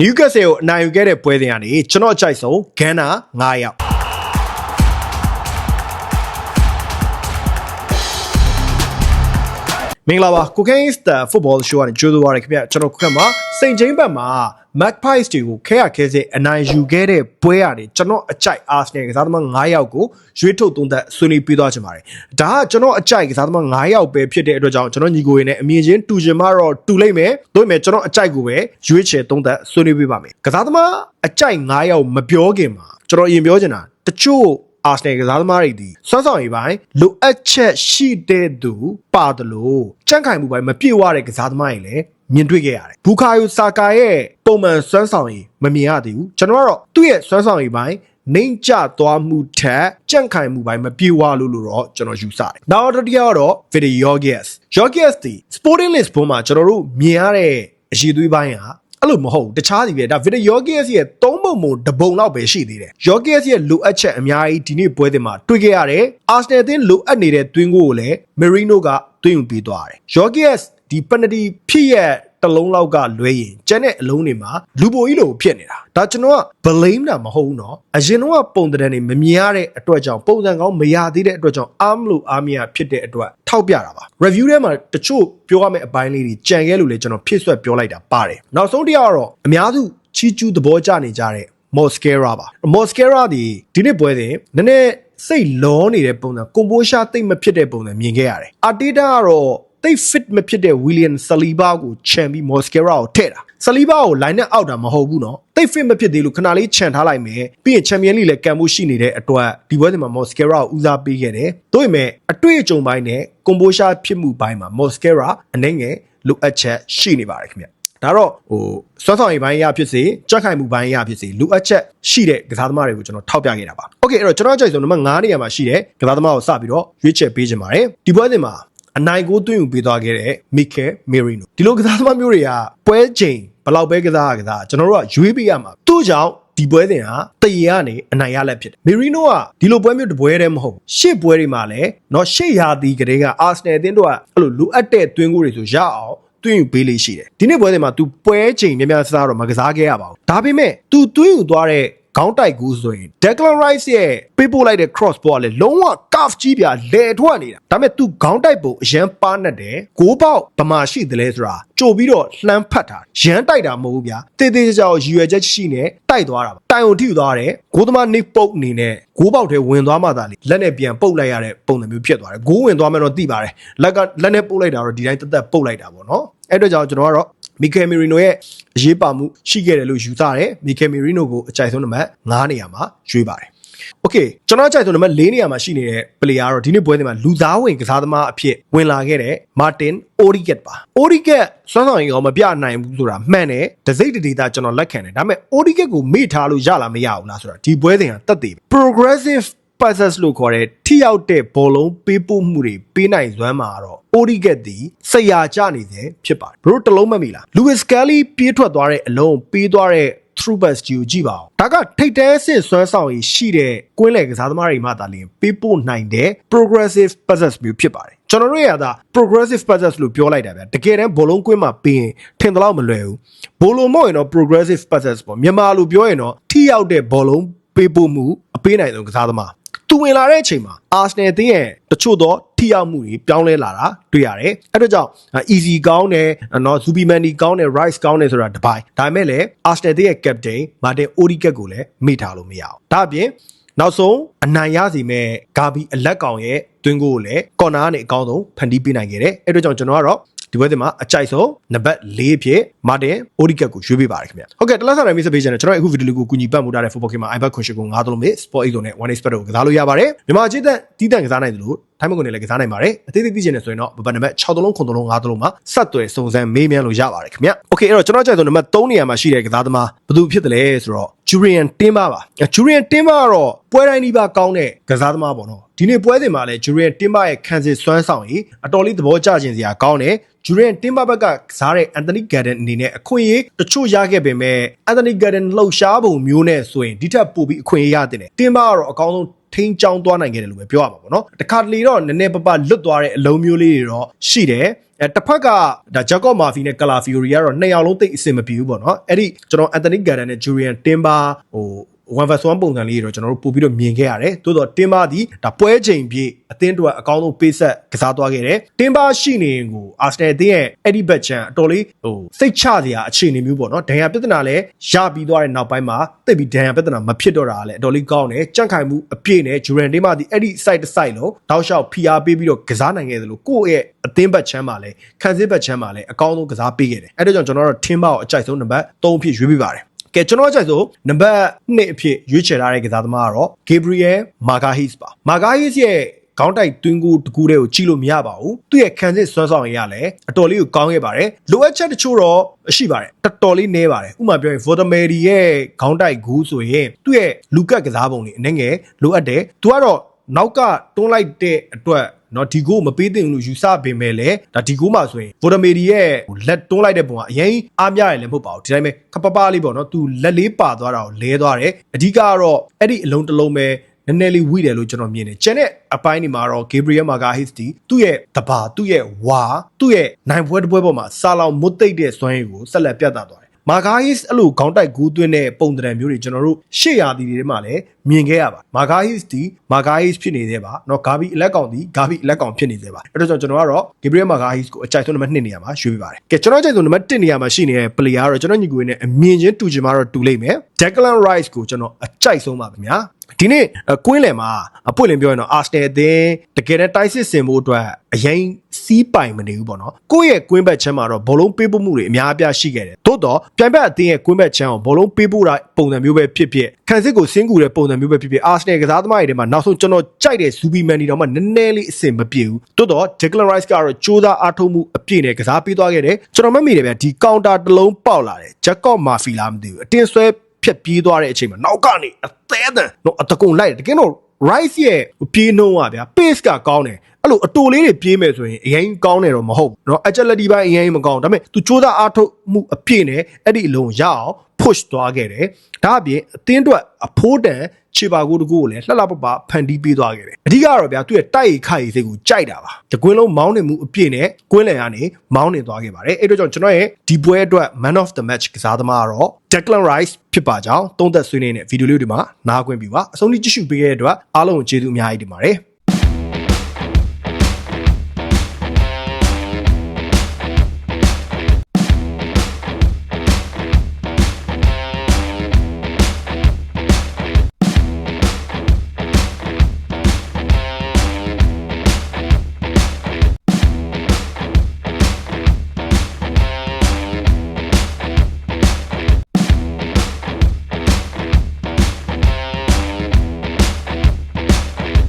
နယူကက်ဆယ်ကိုအနိုင်ယူခဲ့တဲ့ပွဲစဉ်ကနေကျွန်တော်အကြိုက်ဆုံးဂန်နာ9ယောက်မင်္ဂလာပါကိုကိန်းစတာ football show ကနေကြိုးစားပါရခင်ဗျကျွန်တော်ခုခက်မှာစိန်ချင်းဘက်မှာ Magpies တွေကိုခဲရခဲစေအနိုင်ယူခဲ့တဲ့ပွဲရတယ်ကျွန်တော်အကြိုက် Arsenal ကစားသမား9ယောက်ကိုရွေးထုတ်သုံးသက်ဆွေးနွေးပေးသွားချင်ပါတယ်ဒါကကျွန်တော်အကြိုက်ကစားသမား9ယောက်ပဲဖြစ်တဲ့အတွက်ကြောင့်ကျွန်တော်ညီကိုရင်းနဲ့အမြင်ချင်းတူချင်မှတော့တူလိမ့်မယ်တို့ပေမဲ့ကျွန်တော်အကြိုက်ကိုပဲရွေးချယ်သုံးသက်ဆွေးနွေးပေးပါမယ်ကစားသမားအကြိုက်9ယောက်မပြောခင်မှာကျွန်တော်အရင်ပြောချင်တာတချို့ အာဆနယ်ကစားသမားတွေဒီစွမ်းဆောင်ရည်ပိုင်းလိုအပ်ချက်ရှိတဲ့သူပါတယ်လို့ကြန့်ခိုင်မှုပိုင်းမပြည့်ဝတဲ့ကစားသမားတွေလည်းမြင်တွေ့ခဲ့ရတယ်ဘူခါယိုဆာကာရဲ့ပုံမှန်စွမ်းဆောင်ရည်မမြင်ရသေးဘူးကျွန်တော်ကတော့သူ့ရဲ့စွမ်းဆောင်ရည်ပိုင်းနှိမ့်ကျသွားမှုထက်ကြန့်ခိုင်မှုပိုင်းမပြေဝလို့လို့တော့ကျွန်တော်ယူဆတယ်။နောက်တစ်တရားကတော့ Video Yorgias Yorgias ဒီ Sporting Lisbon မှာကျွန်တော်တို့မြင်ရတဲ့အရေးသွေးပိုင်းကအဲ့လိုမဟုတ်ဘူးတခြားစီပဲဒါ Video Yorgias ရဲ့သုံး ပုံပုံတပုံလောက်ပဲရှိသေးတယ်။ Yorgias ရဲ့လိုအပ်ချက်အများကြီးဒီနေ့ပွဲစဉ်မှာတွေ့ခဲ့ရတယ်။ Arsenal အသင်းလိုအပ်နေတဲ့တွင်းကိုလည်း Merino ကတွင်းယူပေးသွားတယ်။ Yorgias ဒီ penalty ဖြစ်ရဲ့တစ်လုံးလောက်ကလွဲရင်ကျန်တဲ့အလုံးတွေမှာလူပိုကြီးလိုဖြစ်နေတာဒါကျွန်တော်က blame တာမဟုတ်ဘူးเนาะအရင်တော့ပုံတံတန်တွေမမြင်ရတဲ့အတွက်ကြောင့်ပုံစံကောင်းမရသေးတဲ့အတွက်ကြောင့်အားမလို့အားမရဖြစ်တဲ့အတွက်ထောက်ပြတာပါ review ထဲမှာတချို့ပြောရမယ့်အပိုင်းလေးတွေကြံခဲ့လို့လေကျွန်တော်ဖြစ်ဆွက်ပြောလိုက်တာပါတယ်နောက်ဆုံးတရားကတော့အများစု ချီကျူးသဘောကျနေကြတဲ့ Mosquera ပါ Mosquera ဒီဒီနေ့ပွဲစဉ်နည်းနည်းစိတ်လောနေတဲ့ပုံစံကွန်ပိုရှာတိတ်မဖြစ်တဲ့ပုံစံမြင်ခဲ့ရတယ်အာတီတာကတော့တိတ် fit မဖြစ်တဲ့ William Saliba ကိုခြံပြီး Mosquera ကိုထည့်တာ Saliba ကို line နဲ့အောက်တာမဟုတ်ဘူးเนาะတိတ် fit မဖြစ်သေးလို့ခဏလေးခြံထားလိုက်မယ်ပြီးရင် Champion League လည်းကံမှုရှိနေတဲ့အတွက်ဒီပွဲစဉ်မှာ Mosquera ကိုဦးစားပေးခဲ့တယ်တို့ပေမဲ့အတွေ့အကြုံပိုင်းနဲ့ Composure ဖြစ်မှုပိုင်းမှာ Mosquera အနေငယ်လိုအပ်ချက်ရှိနေပါတယ်ခင်ဗျ ဒါတော့ဟိုစွမ်းဆောင်ရည်ပိုင်းရဖြစ်စေကြက်ခိုင်မှုပိုင်းရဖြစ်စေလူအပ်ချက်ရှိတဲ့ကစားသမားတွေကိုကျွန်တော်ထောက်ပြခဲ့တာပါ။ Okay အဲ့တော့ကျွန်တော်အကြိုက်ဆုံးနံပါတ်9နေရာမှာရှိတဲ့ကစားသမားကိုစပြီးတော့ရွေးချယ်ပေးခြင်းပါတယ်။ဒီပွဲစဉ်မှာအနိုင်ကိုသွင်းယူပေးသွားခဲ့တဲ့ Mikel Merino ဒီလိုကစားသမားမျိုးတွေကပွဲချိန်ဘယ်လောက်ပဲကစားရကစားကျွန်တော်တို့ကရွေးပေးရမှာသူ့ကြောင့်ဒီပွဲစဉ်ဟာတရေကနေအနိုင်ရလက်ဖြစ်တယ်။မီရီနိုကဒီလိုပွဲမျိုးတစ်ပွဲတည်းမဟုတ်ဘူး။ရှစ်ပွဲတွေမှာလည်းတော့ရှစ်ရာသီကလေးကအာဆနယ်အသင်းတို့ကအဲ့လိုလိုအပ်တဲ့သွင်းကိုတွေဆိုရအောင် သွင်းယူပေးလေးရှိတယ်ဒီနေ့ပွဲတွေမှာ तू ပွဲချိန်များများစားတော့မကစားခဲ့ရပါဘူးဒါပေမဲ့ तू သွင်းယူသွားတဲ့ခေါင်းတိုက်ကူးဆိုရင် Declan Rice ရဲ့ပေးပို့လိုက်တဲ့ cross ball ကလည်းလုံးဝ calf ကြီးပြလဲထွက်နေတာဒါပေမဲ့သူခေါင်းတိုက်ပုံအရန်ပါနဲ့တယ်ဂိုးပေါက်ဗမာရှိတယ်လဲဆိုတာကြိုပြီးတော့လှမ်းဖတ်တာရန်တိုက်တာမဟုတ်ဘူးဗျာတေးသေးချာချာရည်ရွယ်ချက်ရှိနေတိုက်သွားတာပါတိုင်ုံထိယူသွားတယ်ဂိုးသမား Nick Pope အနေနဲ့ဂိုးပေါက်ထဲဝင်သွားမှသာလေလက်နဲ့ပြန်ပုတ်လိုက်ရတဲ့ပုံစံမျိုးဖြစ်သွားတယ်ဂိုးဝင်သွားမှတော့သိပါတယ်လက်ကလက်နဲ့ပုတ်လိုက်တာတော့ဒီတိုင်းတက်တက်ပုတ်လိုက်တာပေါ့နော်အဲ့တော့ကြောင့်ကျွန်တော်ကတော့မီကယ်မီရီနိုရဲ့အရေးပါမှုရှိခဲ့တယ်လို့ယူဆတယ်မီကယ်မီရီနိုကိုအကြိုက်ဆုံးနံပါတ်9နေရာမှာရွေးပါတယ် โอเคကျွန်တော်အကြိုက်ဆုံးနံပါတ်4နေရာမှာရှိနေတဲ့ player တော့ဒီနေ့ပွဲစဉ်မှာလူသားဝင်ကစားသမားအဖြစ်ဝင်လာခဲ့တဲ့ Martin Origet ပါ Origet စွမ်းဆောင်ရည်ကောမပြနိုင်ဘူးဆိုတာမှန်တယ်ဒစိမ့်တဒေတာကျွန်တော်လက်ခံတယ်ဒါပေမဲ့ Origet ကိုမေ့ထားလို့ရလားမရဘူးလားဆိုတာဒီပွဲစဉ်ကတက်သေး progressive passes လို့ခေါ်တဲ့ထိရောက်တဲ့ဘောလုံးပေးပို့မှုတွေပေးနိုင်စွမ်းမှာတော့ Origet ဒီဆရာကြနေစေဖြစ်ပါတယ်ဘရိုတလုံးမမီလား Lewis Kelly ပြေးထွက်သွားတဲ့အလုံးပေးသွားတဲ့ through pass ကြီးကိုကြည့်ပါဦးဒါကထိတ်တဲစစ်ဆွဲဆောင်ရည်ရှိတဲ့ကွင်းလယ်ကစားသမားတွေမှသာလျှင်ပေးပို့နိုင်တဲ့ progressive passes မျိုးဖြစ်ပါတယ်ကျွန်တော်တို့ရတာ progressive passes လို့ပြောလိုက်တာဗျတကယ်တမ်းဘောလုံးကွင်းမှာပေးရင်ထင်တယ်လို့မလွယ်ဘူးဘောလုံးမဟုတ်ရင်တော့ progressive passes ပေါ့မြန်မာလိုပြောရင်တော့ထိရောက်တဲ့ဘောလုံးပေးပို့မှုအပေးနိုင်ဆုံးကစားသမားသူ ဝင်လာတဲ့အချိန်မှာ Arsenal အသင်းရဲ့တချို့သောထိရောက်မှုတွေပြောင်းလဲလာတာတွေ့ရတယ်။အဲဒါကြောင့် easy ကောင်းတယ်နော် Zubimani ကောင်းတယ် Rice ကောင်းတယ်ဆိုတာတစ်ပိုင်း။ဒါပေမဲ့လည်း Arsenal အသင်းရဲ့ captain Martin Odegaard ကိုလည်းမေ့ထားလို့မရအောင်။ဒါအပြင်နောက်ဆုံးအနိုင်ရစီမဲ့ဂါဘီအလက်ကောင်ရဲ့တွင်းကိုကိုလည်းကော်နာကနေအကောင်းဆုံးဖန်တီးပေးနိုင်ခဲ့တယ်။အဲဒါကြောင့်ကျွန်တော်ကတော့ ဒီဘက်ဒီမှာအကြိုက်ဆုံးနံပါတ်၄ဖြစ်မာတင်အိုဒီကတ်ကိုရွေးပေးပါတယ်ခင်ဗျ။ဟုတ်ကဲ့တလားဆောင်နိုင်မိတ်ဆက်ပေးချင်တယ်ကျွန်တော်အခုဗီဒီယိုလေးကိုကူညီပတ်မှုထားတဲ့ football game မှာ iPad question ကိုငါးသလုံးမေ sport 8နဲ့ one expert ကိုကစားလို့ရပါတယ်။မြန်မာခြေသက်တီးတန့်ကစားနိုင်တယ်လို့ ထိုင်းမကွန်နဲ့လည်းကစားနိုင်ပါတယ်။အသေးသေးသိချင်တယ်ဆိုရင်တော့ဘတ်နံပါတ်6သလုံး9သလုံး5သလုံးမှာဆက်သွယ်စုံစမ်းမေးမြန်းလို့ရပါတယ်ခင်ဗျ။ Okay အဲ့တော့ကျွန်တော်ကြိုက်ဆုံးနံပါတ်3နေရာမှာရှိတဲ့ကစားသမားဘယ်သူဖြစ်တယ်လဲဆိုတော့ Jurian Timber ပါ။ Jurian Timber ကတော့ပွဲတိုင်းဒီပါကောင်းတဲ့ကစားသမားပေါ့နော်။ဒီနေ့ပွဲစဉ်မှာလည်း Jurian Timber ရဲ့ခံစစ်စွမ်းဆောင်ရည်အတော်လေးသဘောကျခြင်းစရာကောင်းတယ်ဂျူရန်တင်ဘာဘက်ကစားတဲ့အန်တိုနီဂါဒန်အနေနဲ့အခွင့်အရေးတချို့ရခဲ့ပေမဲ့အန်တိုနီဂါဒန်လှုပ်ရှားပုံမျိုးနဲ့ဆိုရင်ဒီထက်ပိုပြီးအခွင့်အရေးရတဲ့တင်ဘာကတော့အကောင်းဆုံး ထိန်းချောင်းသွားနိုင်ခဲ့တယ်လို့ပဲပြောရမှာပေါ့နော်တခါတလေတော့နည်းနည်းပပလွတ်သွားတဲ့အလုံးမျိုးလေးတွေတော့ရှိတယ်အဲတစ်ဖက်ကဒါဂျာကော့မာဖီနဲ့ကလာဖီယိုရီကတော့နှစ်ယောက်လုံးသိပ်အဆင်မပြေဘူးပေါ့နော်အဲ့ဒီကျွန်တော်အန်တိုနီဂါဒန်နဲ့ဂျူရီယန်တင်ဘာဟို 1 vs 1ပုံစံလေးတွေတော့ကျွန်တော်တို့ပို့ပြီးတော့မြင်ခဲ့ရတယ်။သို့တော့တင်ပါသည်ဒါပွဲချိန်ပြည့်အသင်းတို့ကအကောင်းဆုံးပေးဆက်ကစားသွားခဲ့တယ်။တင်ပါရှိနေရင်ကိုအာစနယ်အသင်းရဲ့အဲ့ဒီဘက်ချန်အတော်လေးဟိုစိတ်ချစရာအခြေအနေမျိုးပေါ့နော်။ဒဏ်ရာပြဿနာလည်းရပြီးသွားတဲ့နောက်ပိုင်းမှာတိတ်ပြီးဒဏ်ရာပြဿနာမဖြစ်တော့တာလည်းအတော်လေးကောင်းတယ်။ကြန့်ခိုင်မှုအပြည့်နဲ့ဂျူရန်တင်ပါသည်အဲ့ဒီ site တစ် site လုံးတောက်လျှောက် PR ပေးပြီးတော့ကစားနိုင်ခဲ့တယ်လို့ကိုယ့်ရဲ့အသင်းဘက်ချမ်းမှာလည်းခံစစ်ဘက်ချမ်းမှာလည်းအကောင်းဆုံးကစားပေးခဲ့တယ်။အဲ့ဒါကြောင့်ကျွန်တော်တို့ထင်းပါကိုအကြိုက်ဆုံးနံပါတ်3အဖြစ်ရွေးပေးပါတယ်။ ကဲကျွန်တော်ကြိုက်ဆိုနံပါတ်2အဖြစ်ရွေးချယ်ထားတဲ့ကစားသမားကတော့ Gabriel Magalhaes ပါ Magalhaes ရဲ့ခေါင်းတိုက်တွင်းကူတကူတဲ့ကိုကြည့်လို့မရပါဘူးသူ့ရဲ့ခံစစ်စွမ်းဆောင်ရည်ရလည်းအတော်လေးကိုကောင်းခဲ့ပါတယ်လိုအပ်ချက်တချို့တော့ရှိပါတယ်တော်တော်လေးနည်းပါတယ်ဥပမာပြောရင် Vodamery ရဲ့ခေါင်းတိုက်ဂူးဆိုရင်သူ့ရဲ့လူကတ်ကစားပုံတွေအနေငယ်လိုအပ်တယ်သူကတော့နောက်ကတွန်းလိုက်တဲ့အတွက်နော်ဒီကိုမပေးသင့်ဘူးလို့ယူဆပေမဲ့လည်းဒါဒီကိုမှဆိုရင်ဗိုဒမေဒီရဲ့လက်တွန်းလိုက်တဲ့ပုံကအရင်အားများတယ်လည်းမဟုတ်ပါဘူးဒီတိုင်းပဲခပပလေးပေါ့နော်သူလက်လေးပါသွားတာကိုလဲသွားတယ်အဓိကကတော့အဲ့ဒီအလုံးတစ်လုံးပဲနည်းနည်းလေးဝိတယ်လို့ကျွန်တော်မြင်တယ်။ကျန်တဲ့အပိုင်းဒီမှာတော့ Gabriel Magalhaes ဒီသူ့ရဲ့တဘာသူ့ရဲ့ဝါသူ့ရဲ့နိုင်ပွဲတစ်ပွဲပေါ်မှာစာလောင်မွတ်သိပ်တဲ့စွမ်းရည်ကိုဆက်လက်ပြသသွားတယ်။ မာဂါဟစ်အဲ့လိုခေါင်းတိုက်ဂူးသွင်းတဲ့ပုံသဏ္ဍာန်မျိုးတွေကျွန်တော်တို့ရှေ့ရာသီတွေထဲမှာလည်းမြင်ခဲ့ရပါမာဂါဟစ်ဒီမာဂါဟစ်ဖြစ်နေသေးပါเนาะဂါဘီအလက်ကောင်ဒီဂါဘီအလက်ကောင်ဖြစ်နေသေးပါအဲ့တော့ကျွန်တော်ကတော့ Gabriel Magalhaes ကိုအကြိုက်ဆုံးနံပါတ်2နေရာမှာရွေးပေးပါတယ်ကဲကျွန်တော်အကြိုက်ဆုံးနံပါတ်1နေရာမှာရှိနေတဲ့ player ကတော့ကျွန်တော်ညီကိုနဲ့အမြင်ချင်းတူချင်မှာတော့တူလိမ့်မယ် Declan Rice ကိုကျွန်တော်အကြိုက်ဆုံးပါခင်ဗျာ ဒီနေ့ကွင်းလယ်မှာအပွင့်လင်းပြောရင်တော့ Arsenal အသင်းတကယ်တမ်းတိုက်စစ်ဆင်ဖို့အတွက်အရင်စီးပိုင်မနေဘူးပေါ့နော်ကိုယ့်ရဲ့ကွင်းဘက်ချမ်းမှာတော့ဘောလုံးပေးပို့မှုတွေအများအပြားရှိခဲ့တယ်သို့တော့ပြိုင်ဘက်အသင်းရဲ့ကွင်းဘက်ချမ်းကိုဘောလုံးပေးပို့တာပုံစံမျိုးပဲဖြစ်ဖြစ်ခံစစ်ကိုစင်းကူတဲ့ပုံစံမျိုးပဲဖြစ်ဖြစ် Arsenal ကစားသမားတွေထဲမှာနောက်ဆုံးကျွန်တော်ကြိုက်တဲ့ Superman တွေတော့မှနည်းနည်းလေးအဆင်မပြေဘူးသို့တော့ Declan Rice ကတော့စူးစမ်းအားထုတ်မှုအပြည့်နဲ့ကစားပေးသွားခဲ့တယ်ကျွန်တော်မမေ့တယ်ဗျဒီကောင်တာတစ်လုံးပေါက်လာတယ် Jacob Murphy လားမသိဘူးအတင်းဆွဲ ဖြတ်ပြေးသွားတဲ့အချိန်မှာနောက်ကနေအသေးအံတော့အတကုံလိုက်တယ်တကယ်တော့ Rice ရဲ့ပြေးနှုံးอ่ะဗျာ pace ကကောင်းတယ်အဲ့လိုအတူလေးတွေပြေးမယ်ဆိုရင်အရင်ကောင်းတယ်တော့မဟုတ်ဘူးเนาะ agility ပိုင်းအရင်မကောင်းဒါပေမဲ့ तू စူးစမ်းအားထုတ်မှုအပြည့်နဲ့အဲ့ဒီအလုံးရအောင် push သွားခဲ့တယ်ဒါအပြင်အသင်းအတွက်အဖိုးတန်ခြေပါကိုတကူကိုလည်းလှလှပပဖန်တီးပေးသွားခဲ့တယ်အဓိကတော့ဗျာသူ့ရဲ့တိုက်ရိုက်ခိုက်စိတ်ကိုကြိုက်တာပါတကွင်းလုံးမောင်းနေမှုအပြည့်နဲ့ကွင်းလယ်ကနေမောင်းနေသွားခဲ့ပါတယ်အဲ့တော့ကြောင့်ကျွန်တော်ရဲ့ဒီပွဲအတွက် man of the match ကစားသမားကတော့ Declan Rice ဖြစ်ပါကြောင်းသုံးသက်ဆွေးနွေးနေတဲ့ဗီဒီယိုလေးတွေမှာနားခွင့်ပြုပါအဆုံးထိကြည့်ရှုပေးခဲ့တဲ့အတွက်အားလုံးကိုကျေးဇူးအများကြီးတင်ပါတယ်